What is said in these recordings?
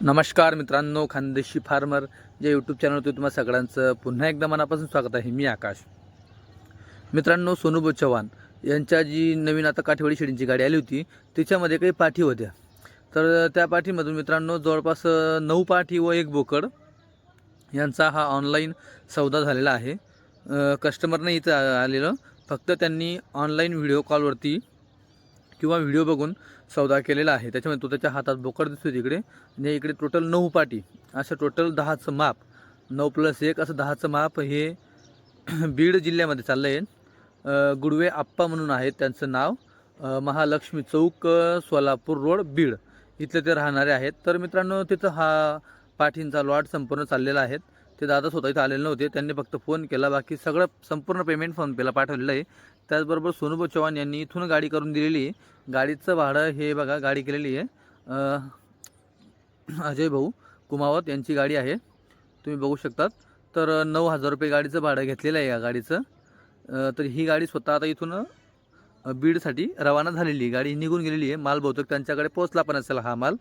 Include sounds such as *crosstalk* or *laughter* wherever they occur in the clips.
नमस्कार मित्रांनो खानदेशी फार्मर या यूट्यूब चॅनलवरती तुम्हा सगळ्यांचं पुन्हा एकदा मनापासून स्वागत आहे. मी आकाश. मित्रांनो सोनूभाऊ चव्हाण यांच्या जी नवीन आता काठेवाडी शेळींची गाडी आली होती त्याच्यामध्ये काही पाठी होत्या. तर त्या पाठीमधून मित्रांनो जवळपास नऊ पाठी व एक बोकड यांचा हा ऑनलाईन सौदा झालेला आहे. कस्टमरने इथं आलेलं. फक्त त्यांनी ऑनलाईन व्हिडिओ कॉलवरती किंवा व्हिडिओ बघून सौदा केलेला आहे. त्याच्यामध्ये तो त्याच्या हातात बोकड दिसतो तिकडे आणि इकडे टोटल नऊ पाटी. असं टोटल दहाचं माप. नऊ प्लस एक असं दहाचं माप हे *clears throat* बीड जिल्ह्यामध्ये चाललं आहे गुडवे आप्पा म्हणून आहेत त्यांचं नाव. महालक्ष्मी चौक सोलापूर रोड बीड. इथले ते राहणारे आहेत. तर मित्रांनो तिथं हा पाठींचा लॉट संपूर्ण चाललेला आहे. ते दादा स्वतः इथं आलेले नव्हते. त्यांनी फक्त फोन केला. बाकी सगळं संपूर्ण पेमेंट फोनपेला पाठवलेलं आहे. त्याचबरोबर सोनूभाऊ चव्हाण यांनी इथून गाडी करून दिलेली आहे. गाडीचं भाडं हे बघा गाडी केलेली आहे. अजय भाऊ कुमावत यांची गाडी आहे. तुम्ही बघू शकतात. तर नऊ हजार रुपये गाडीचं भाडं घेतलेलं आहे या गाडीचं. तर ही गाडी स्वतः आता इथून बीडसाठी रवाना झालेली आहे. गाडी निघून गेलेली आहे. माल बहुतेक त्यांच्याकडे पोहोचला पण असेल हा माल.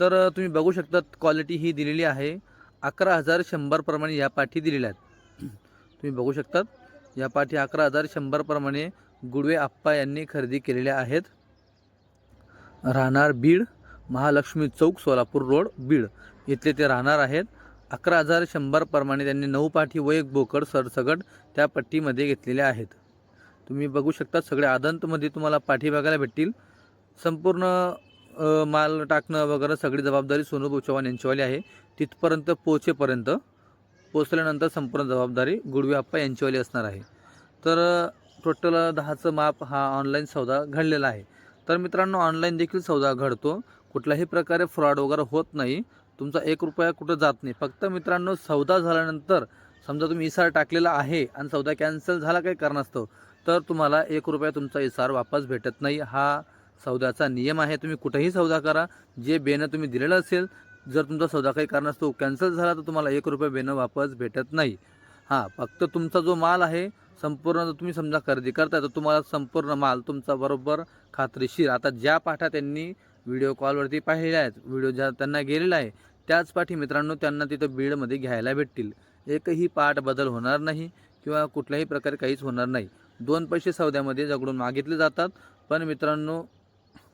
तर तुम्ही बघू शकतात क्वालिटी ही दिलेली आहे. अकरा हजार शंभरप्रमाणे या पाठी दिलेल्या आहेत. तुम्ही बघू शकतात या पाठी अकरा हजार शंभरप्रमाणे गुडवे आप्पा यांनी खरेदी केलेल्या आहेत. राहणार बीड महालक्ष्मी चौक सोलापूर रोड बीड. इथले ते राहणार आहेत. अकरा हजार शंभरप्रमाणे त्यांनी नऊ पाठी व एक बोकड सरसगट त्या पट्टीमध्ये घेतलेल्या आहेत. तुम्ही बघू शकता सगळे आदंतमध्ये तुम्हाला पाठी बघायला भेटतील. संपूर्ण माल टाकणं वगैरे सगळी जबाबदारी सोनू चव्हाण यांच्यावाली आहे. तिथपर्यंत पोचेपर्यंत पोचल्यानंतर संपूर्ण जबाबदारी गुडवे आप्पा यांचीवाली असणार आहे. तर टोटल दहाचं माप हा ऑनलाईन सौदा घडलेला आहे. तर मित्रांनो ऑनलाईन देखील सौदा घडतो. कुठल्याही प्रकारे फ्रॉड वगैरे होत नाही. तुमचा एक रुपया कुठं जात नाही. फक्त मित्रांनो सौदा झाल्यानंतर समजा तुम्ही इसार टाकलेला आहे आणि सौदा कॅन्सल झाला काही कारणास्तव तर तुम्हाला एक रुपया तुमचा इसार वापस भेटत नाही. हा सौद्याचा नियम आहे. तुम्ही कुठेही सौदा करा. जे बेनं तुम्ही दिलेलं असेल जर तुमचा सौदा काही कारणास्तव कॅन्सल झाला तर तुम्हाला एक रुपये बेनं वापस भेटत नाही. हां फक्त तुमचा जो माल आहे संपूर्ण जर तुम्ही समजा खरेदी करताय तर तुम्हाला संपूर्ण माल तुमचा बरोबर खात्रीशीर. आता ज्या पाठा त्यांनी व्हिडिओ कॉलवरती पाहिल्या आहेत व्हिडिओ ज्या त्यांना गेलेला आहे त्याच पाठी मित्रांनो त्यांना तिथं बीडमध्ये घ्यायला भेटतील. एकही पाठ बदल होणार नाही किंवा कुठल्याही प्रकारे काहीच होणार नाही. दोन पैसे सौद्यामध्ये जगडून मागितले जातात पण मित्रांनो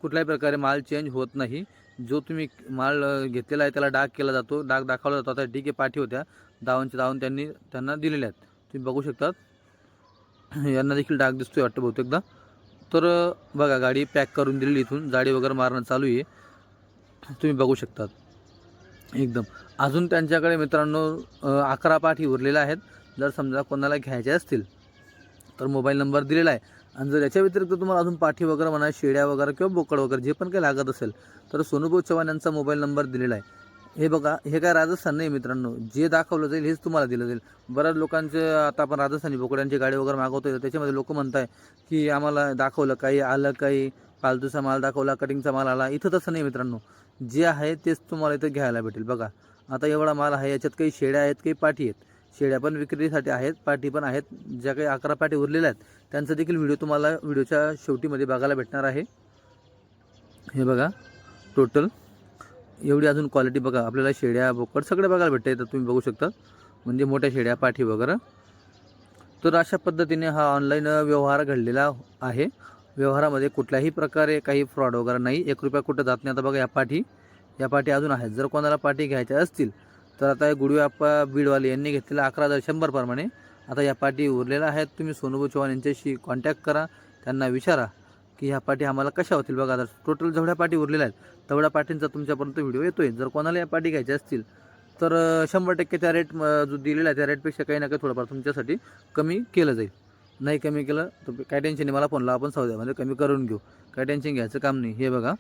कुठल्याही प्रकारे माल चेंज होत नाही. जो तुम्ही माल घेतलेला आहे त्याला डाग केला जातो. डाग दाखवला जातो. आता डी के पाठी होत्या. दावनच्या दावन त्यांनी त्यांना दिलेल्या आहेत. तुम्ही बघू शकतात. यांना देखील डाग दिसतोय वाटतं बहुतेकदा तर बघा गाडी पॅक करून दिलेली इथून. जाडी वगैरे मारणं चालू आहे. तुम्ही बघू शकतात. एकदम. अजून त्यांच्याकडे मित्रांनो अकरा पाठी उरलेल्या आहेत. जर समजा कोणाला घ्यायचे असतील तर मोबाईल नंबर दिलेला आहे. आणि जर याच्या व्यतिरिक्त तुम्हाला अजून पाठी वगैरे म्हणा शेड्या वगैरे किंवा बोकड वगैरे जे पण काही लागत असेल तर सोनूभाऊ चव्हाण यांचा मोबाईल नंबर दिलेला आहे. हे बघा हे काय राजस्थान नाही मित्रांनो. जे दाखवलं जाईल हेच तुम्हाला दिलं जाईल. बऱ्याच लोकांचे आता आपण राजस्थानी बोकड्यांची गाडी वगैरे मागवतोय त्याच्यामध्ये लोक म्हणताय की आम्हाला दाखवलं काही आलं काही पालतूचा माल दाखवला कटिंगचा माल आला. इथं तसं नाही मित्रांनो. जे आहे तेच तुम्हाला इथं घ्यायला भेटेल. बघा आता एवढा माल आहे याच्यात काही शेड्या आहेत काही पाठी आहेत. शेड्या पण विक्रीसाठी आहेत पाठी पण आहेत ज्या काही अकरा पाठी उरलेल्या आहेत त्यांचा देखील व्हिडिओ तुम्हाला व्हिडिओच्या शेवटीमध्ये बघायला भेटणार आहे. हे बघा टोटल एवढी अजून क्वालिटी बघा आपल्याला शेड्या बोकड सगळे बघायला भेटते तर तुम्ही बघू शकता. म्हणजे मोठ्या शेड्या पाठी वगैरे. तर अशा पद्धतीने हा ऑनलाईन व्यवहार घडलेला आहे. व्यवहारामध्ये कुठल्याही प्रकारे काही फ्रॉड वगैरे नाही. एक रुपया कुठं जात नाही. आता बघा या पाठी या पाठी अजून आहेत. जर कोणाला पाठी घ्यायच्या असतील तर आता गुडवे बीडवाले यांनी घेतलेला अकरा हजार शंभरप्रमाणे आता या पाठी उरलेल्या आहेत. तुम्ही सोनूभाऊ चव्हाण यांच्याशी कॉन्टॅक्ट करा. त्यांना विचारा की ह्या पाठी आम्हाला कशा होतील बघा. आता टोटल जेवढ्या पाठी उरलेल्या आहेत तेवढ्या पाठींचा तुमच्यापर्यंत व्हिडिओ येतो आहे जर कोणाला या पाठी घ्यायच्या असतील तर शंभर टक्के त्या रेट जो दिलेला आहे त्या रेटपेक्षा काही ना काही थोडंफार तुमच्यासाठी कमी केलं जाईल. नाही कमी केलं तर काय टेन्शन नाही. मला फोन लावा आपण सौद्यामध्ये कमी करून घेऊ. काय टेन्शन घ्यायचं काम नाही. हे बघा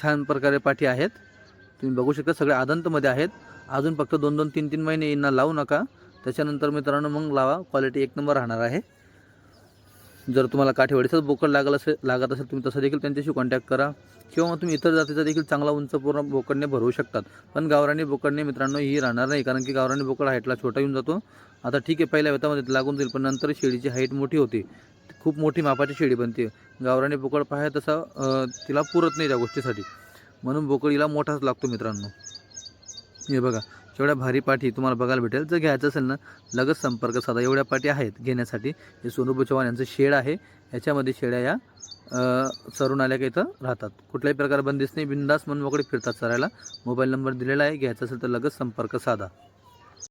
छान प्रकारे पाठी आहेत. तुम्ही बघू शकता सगळे आदंतमध्ये आहेत. अजून फक्त दोन दोन तीन तीन महिने यांना लावू नका. त्याच्यानंतर मित्रांनो मग लावा. क्वालिटी एक नंबर राहणार आहे. जर तुम्हाला काठेवाडीचाच बोकड लागला असेल लागत असेल तुम्ही तसं देखील त्यांच्याशी कॉन्टॅक्ट करा. किंवा तुम्ही इतर जातीचा देखील चांगला उंच पूर्ण बोकडने भरवू शकतात. पण गावरानी बोकडने मित्रांनो ही राहणार नाही. कारण की गावरानी बोकड हाईटला छोटा येऊन जातो. आता ठीक आहे पहिल्या वेतामध्ये लागून जाईल पण नंतर शेळीची हाईट मोठी होते. खूप मोठी मापाची शेळी बनते. गावरानी बोकड पाहाय तसा तिला पुरत नाही त्या गोष्टीसाठी. म्हणून बोकडीला मोठाच लागतो मित्रांनो. हे बघा एवढ्या भारी पाठी तुम्हाला बघायला भेटेल जर घ्यायचं असेल ना लगेच संपर्क साधा. एवढ्या पाठी आहेत घेण्यासाठी. हे सोनूभाऊ चव्हाण यांचं शेड आहे. याच्यामध्ये शेड्या या सरून आल्या का इथं राहतात. कुठल्याही प्रकार बंदिस्त नाही बिंदास म्हणून मोकळे फिरतात सरायला. मोबाईल नंबर दिलेला आहे. घ्यायचा असेल तर लगेच संपर्क साधा.